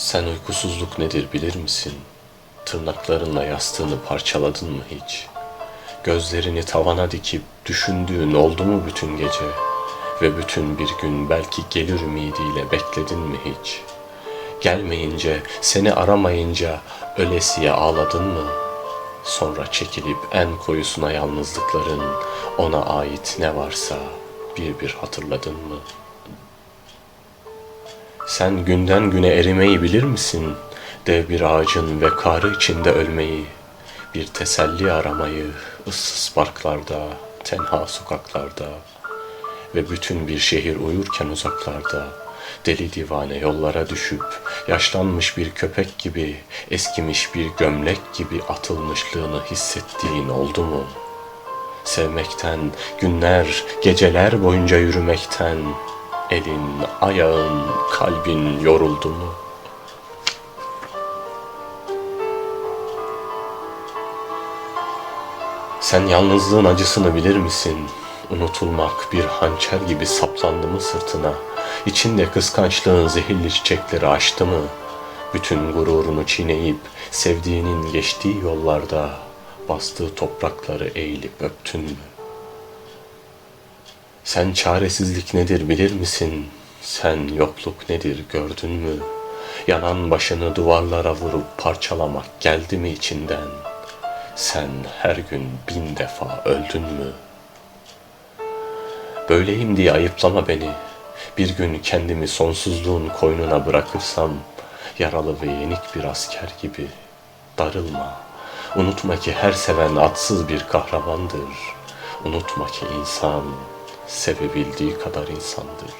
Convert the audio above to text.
Sen uykusuzluk nedir bilir misin? Tırnaklarınla yastığını parçaladın mı hiç? Gözlerini tavana dikip düşündüğün oldu mu bütün gece? Ve bütün bir gün belki gelir ümidiyle bekledin mi hiç? Gelmeyince, seni aramayınca ölesiye ağladın mı? Sonra çekilip en koyusuna yalnızlıkların, ona ait ne varsa bir bir hatırladın mı?'' Sen günden güne erimeyi bilir misin? Dev bir ağacın ve karı içinde ölmeyi, bir teselli aramayı, ıssız parklarda, tenha sokaklarda ve bütün bir şehir uyurken uzaklarda, deli divane yollara düşüp, yaşlanmış bir köpek gibi, eskimiş bir gömlek gibi atılmışlığını hissettiğin oldu mu? Sevmekten, günler, geceler boyunca yürümekten, elin, ayağın, kalbin yoruldu mu? Sen yalnızlığın acısını bilir misin? Unutulmak bir hançer gibi saplandı mı sırtına? İçinde kıskançlığın zehirli çiçekleri açtı mı? Bütün gururunu çiğneyip sevdiğinin geçtiği yollarda bastığı toprakları eğilip öptün mü? Sen çaresizlik nedir bilir misin? Sen yokluk nedir gördün mü? Yanan başını duvarlara vurup parçalamak geldi mi içinden? Sen her gün bin defa öldün mü? Böyleyim diye ayıplama beni. Bir gün kendimi sonsuzluğun koynuna bırakırsam, yaralı ve yenik bir asker gibi darılma. Unutma ki her seven atsız bir kahramandır. Unutma ki insan sevebildiği kadar insandır.